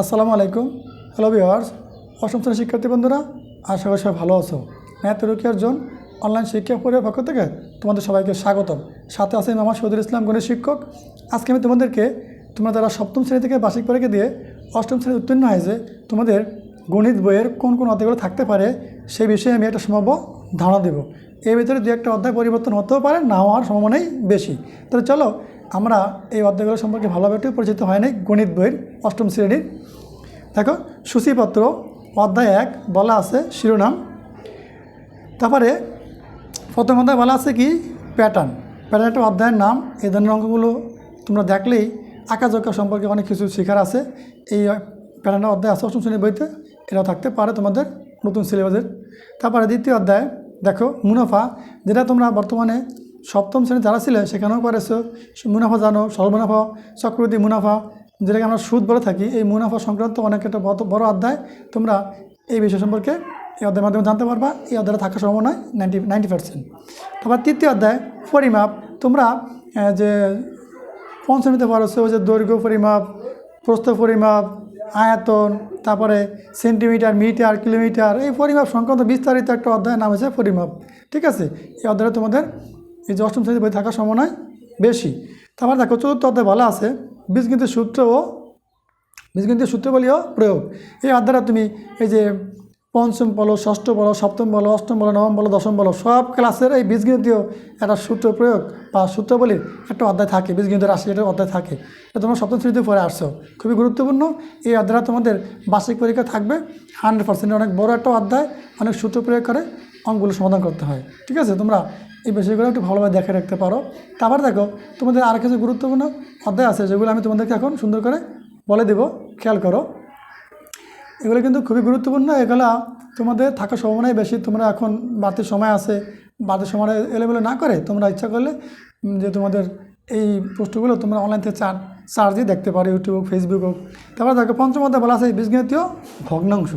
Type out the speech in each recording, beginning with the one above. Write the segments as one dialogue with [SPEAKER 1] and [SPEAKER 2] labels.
[SPEAKER 1] আসসালামু আলাইকুম। Hello viewers অষ্টম শ্রেণির শিক্ষার্থী বন্ধুরা, আশা করি সবাই ভালো আছো। ম্যাথ রুকিয়ার জন অনলাইন শিক্ষা পরিবার পক্ষ থেকে তোমাদের সবাইকে স্বাগতম। সাথে আছেন আমার সদুল ইসলাম গণিত শিক্ষক। আজকে আমি তোমাদেরকে, তোমরা যারা সপ্তম শ্রেণি থেকে বার্ষিক পরীক্ষা দিয়ে অষ্টম শ্রেণি উত্তীর্ণ হয়েছে, তোমাদের গণিত বইয়ের কোন কোন অধ্যায়গুলো থাকতে পারে, সেই বিষয়ে আমি একটা সম্ভাব্য ধারণা দেবো। এর ভিতরে দু একটা অধ্যায় পরিবর্তন হতেও পারে না হওয়ার সম্ভাবনাই বেশি। তাহলে চলো আমরা এই অধ্যায়গুলো সম্পর্কে ভালোভাবে একটু পরিচিত হয়নি। গণিত বইয়ের অষ্টম শ্রেণির। দেখো, সূচিপত্র, অধ্যায় এক, বলা আছে শিরোনাম। তারপরে প্রথম অধ্যায় বলা আছে কি? প্যাটার্ন। প্যাটার্ন একটা অধ্যায়ের নাম। এই ধরনের অঙ্কগুলো তোমরা দেখলেই আঁকাজোকা সম্পর্কে অনেক কিছু শেখার আছে। এই প্যাটার্নের অধ্যায় আছে অষ্টম শ্রেণির বইতে। এটাও থাকতে পারে তোমাদের নতুন সিলেবাসের তারপরে দ্বিতীয় অধ্যায়, দেখো, মুনাফা, যেটা তোমরা বর্তমানে সপ্তম শ্রেণি যারা ছিলে, সেখানেও পারেছো মুনাফা জানো সরল মুনাফা চক্রবৃদ্ধি মুনাফা, যেটাকে আমরা সুদ বলে থাকি, এই মুনাফা সংক্রান্ত অনেক একটা বড়- অধ্যায়। তোমরা এই বিষয় সম্পর্কে এই অধ্যায়ের মাধ্যমে জানতে পারবা। এই অধ্যায়টা থাকার সম্ভাবনা নাইনটি নাইনটি পার্সেন্ট তারপর তৃতীয় অধ্যায়, পরিমাপ। তোমরা যে পঞ্চমীতে ওই যে দৈর্ঘ্য পরিমাপ, প্রস্থ পরিমাপ, আয়তন, তারপরে সেন্টিমিটার, মিটার, কিলোমিটার, এই পরিমাপ সংক্রান্ত বিস্তারিত একটা অধ্যায়ের নাম হচ্ছে পরিমাপ। ঠিক আছে? এই অধ্যায়টা তোমাদের এই যে অষ্টম শ্রেণীতে বই থাকার সম্ভাবনায় বেশি। তারপরে দেখো চতুর্থ অধ্যায় বলা আছে, বীজগণিতের সূত্র ও বীজগণিতের সূত্র বলিও প্রয়োগ। এই অধ্যায়টা তুমি এই যে পঞ্চম বলো, ষষ্ঠ বলো, সপ্তম বলো, অষ্টম বলো, নবম বলো, দশম বলো, সব ক্লাসের এই বীজগণিতীয় একটা সূত্র প্রয়োগ বা সূত্র সূত্রবলীর একটা অধ্যায় থাকে, বীজগণিতের রাশি একটা অধ্যায় থাকে। এটা তোমরা সপ্তম শ্রেণীতে পরে আসছো। খুবই গুরুত্বপূর্ণ। এই অধ্যায়টা তোমাদের বার্ষিক পরীক্ষা থাকবে। হান্ড্রেড পার্সেন্ট অনেক বড় একটা অধ্যায়, অনেক সূত্র প্রয়োগ করে অঙ্কগুলো সমাধান করতে হয়। ঠিক আছে? তোমরা এই বিষয়গুলো একটু ভালোভাবে দেখে রাখতে পারো। তারপর দেখো, তোমাদের আর কিছু গুরুত্বপূর্ণ অধ্যায় আছে, যেগুলো আমি তোমাদেরকে এখন সুন্দর করে বলে দেব। খেয়াল করো। এগুলো কিন্তু খুবই গুরুত্বপূর্ণ। এগুলো তোমাদের থাকার সম্ভাবনাই বেশি। তোমরা এখন বাড়তি সময় আছে, বাড়তি সময় এলেবেলে না করে তোমরা ইচ্ছা করলে যে তোমাদের এই পোস্টগুলো তোমরা অনলাইন থেকে চার চার্জ দিয়ে দেখতে পারো ইউটিউব হোক ফেসবুক হোক। তারপরে দেখো পঞ্চম অধ্যায় বলা আছে বীজগণিতীয় ভগ্নাংশ।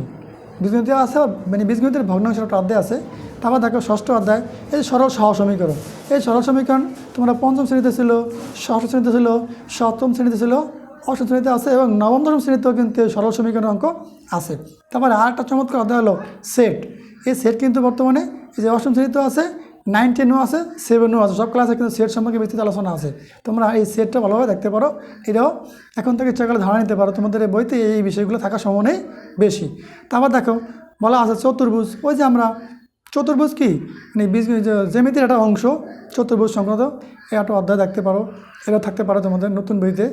[SPEAKER 1] বীজগণিতীয় আছে মানে বীজগণিতের ভগ্নাংশের একটা অধ্যায় আছে। তারপর দেখো ষষ্ঠ অধ্যায়, এই সরল সহ সমীকরণ। এই সরল সমীকরণ তোমরা পঞ্চম শ্রেণীতে ছিল, ষষ্ঠ শ্রেণীতে ছিল, সপ্তম শ্রেণীতে ছিল অষ্টম শ্রেণীতে আছে এবং নবম, দশম শ্রেণীতেও কিন্তু সরল সমীকরণ অঙ্ক আছে। তারপরে আর একটা চমৎকার অধ্যায় হলো সেট এই সেট কিন্তু বর্তমানে এই যে অষ্টম শ্রেণীতেও আছে নাইন টেনও আছে সেভেনও আছে। সব ক্লাসে কিন্তু সেট সম্পর্কে বিস্তৃত আলোচনা আছে। তোমরা এই সেটটা ভালোভাবে দেখতে পারো। এটাও এখন থেকে ইচ্ছা করলে ধারণা নিতে পারো। তোমাদের এই বইতে এই বিষয়গুলো থাকার সম্ভাবনাই বেশি। তারপর দেখো, বলা আছে চতুর্ভুজ। ওই যে আমরা চতুর্ভুজ কি? মানে বীজ জ্যামিতির একটা অংশ, চতুর্ভুজ সংক্রান্ত, এই একটা অধ্যায় দেখতে পারো। এটা থাকতে পারো তোমাদের নতুন বইতে।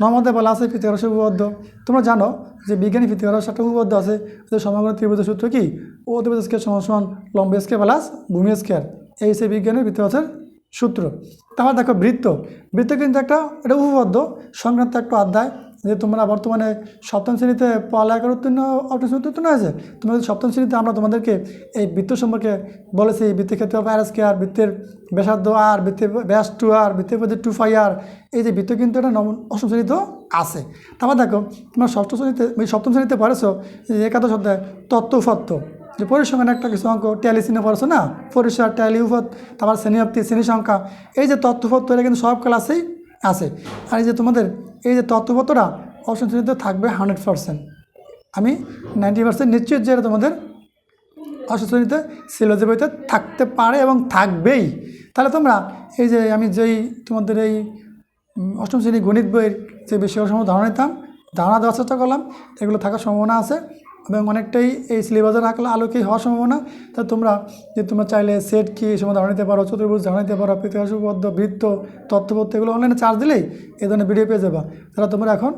[SPEAKER 1] নর্মাদে বলা আছে পিথাগোরাসের উপপাদ্য। তোমরা জানো যে বিজ্ঞানী পিথাগোরাস একটা উপপাদ্য আছে, যে সমগ্র ত্রিভুজের সূত্র কি? ও ত্রিভুজ স্কেয়ার সমান সমান লম্ব স্কেয়ার প্লাস ভূমি স্কেয়ার এই সেই বিজ্ঞানের পিথাগোরাসের সূত্র। তারপর দেখো বৃত্ত। বৃত্ত কিন্তু একটা, এটা উপপাদ্য। সংক্রান্ত একটা অধ্যায়। যে তোমরা বর্তমানে সপ্তম শ্রেণীতে পড়ালেখার উত্তীর্ণ শ্রেণীতে উত্তীর্ণ হয়েছে তোমাদের সপ্তম শ্রেণীতে আমরা তোমাদেরকে এই বৃত্ত সম্পর্কে বলেছি বৃত্তের ক্ষেত্রে অফ প্যার স্কেয়ার বৃত্তের ব্যাসার্ধ আর, বৃত্তের ব্যাস টু আর, বৃত্তের মধ্যে টু ফাই আর, এই যে বৃত্ত কিন্তু এটা নবম, অষ্টম শ্রেণীতেও আছে। তারপর দেখো, তোমরা ষষ্ঠ শ্রেণীতে সপ্তম শ্রেণীতে পড়েছো একাদশ অধ্যায়, তত্ত্ব উপাত্ত যে পরিসংখ্যান একটা কিছু অঙ্ক ট্যালি সিনে পড়েছো না? পরিসর ট্যালি উপাত তারপর শ্রেণীভক্তি শ্রেণি সংখ্যা, এই যে তত্ত্বপত্র এটা কিন্তু সব ক্লাসেই আছে। আর এই যে তোমাদের এই যে তত্ত্বপত্রটা অষ্টম শ্রেণীতে থাকবে হান্ড্রেড পারসেন্ট আমি নাইনটি পারসেন্ট নিশ্চিত যে এটা তোমাদের অপশন শ্রেণীতে সিলেবাসের বইতে থাকতে পারে এবং থাকবেই। তাহলে তোমরা এই যে আমি যেই তোমাদের এই অষ্টম শ্রেণি গণিত বইয়ের যে বিষয় সম্বন্ধে ধারণা নিতাম, ধারণা দেওয়ার চেষ্টা করলাম, এগুলো থাকার সম্ভাবনা আছে। এবং অনেকটাই এই সিলেবাসের আঁকলে আলোকেই হওয়ার সম্ভাবনা। তা তোমরা যে তোমরা চাইলে সেট কি এই সময় ধারণা নিতে পারো, চতুর্ভুজ ধারণা নিতে পারো পিতাশুবদ্ধ বৃত্ত তথ্যপত্র এগুলো অনলাইনে চার্জ দিলেই এ ধরনের ভিডিও পেয়ে যাবা। তাহলে তোমরা এখন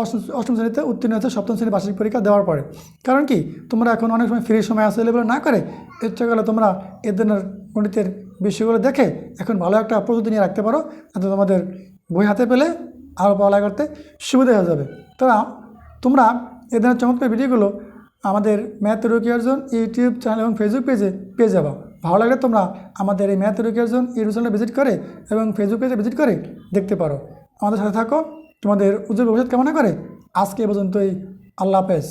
[SPEAKER 1] অষ্টম অষ্টম শ্রেণীতে উত্তীর্ণ হচ্ছে সপ্তম শ্রেণির বার্ষিক পরীক্ষা দেওয়ার পরে। কারণ কি? তোমরা এখন অনেক সময় ফ্রি সময় এগুলো না করে ইচ্ছা করলে তোমরা এ ধরনের গণিতের বিষয়গুলো দেখে এখন ভালো একটা প্রস্তুতি নিয়ে রাখতে পারো, যাতে তোমাদের বই হাতে পেলে আরও পড়ালেখা করতে সুবিধা হয়ে যাবে। তারা, তোমরা এ ধরনের চমৎকার ভিডিওগুলো আমাদের ম্যাথ রুকিয়ার্জন ইউটিউব চ্যানেল এবং ফেসবুক পেজে পেয়ে যাব। ভালো লাগলে তোমরা আমাদের এই ম্যাথ রুকিয়ার্জন ইউটিউব চ্যানেলে ভিজিট করে এবং ফেসবুক পেজে ভিজিট করে দেখতে পারো। আমাদের সাথে থাকো। তোমাদের উজ্জ্বল ভবিষ্যৎ কেমন করে। আজকে পর্যন্তই। আল্লাহ হাফেজ।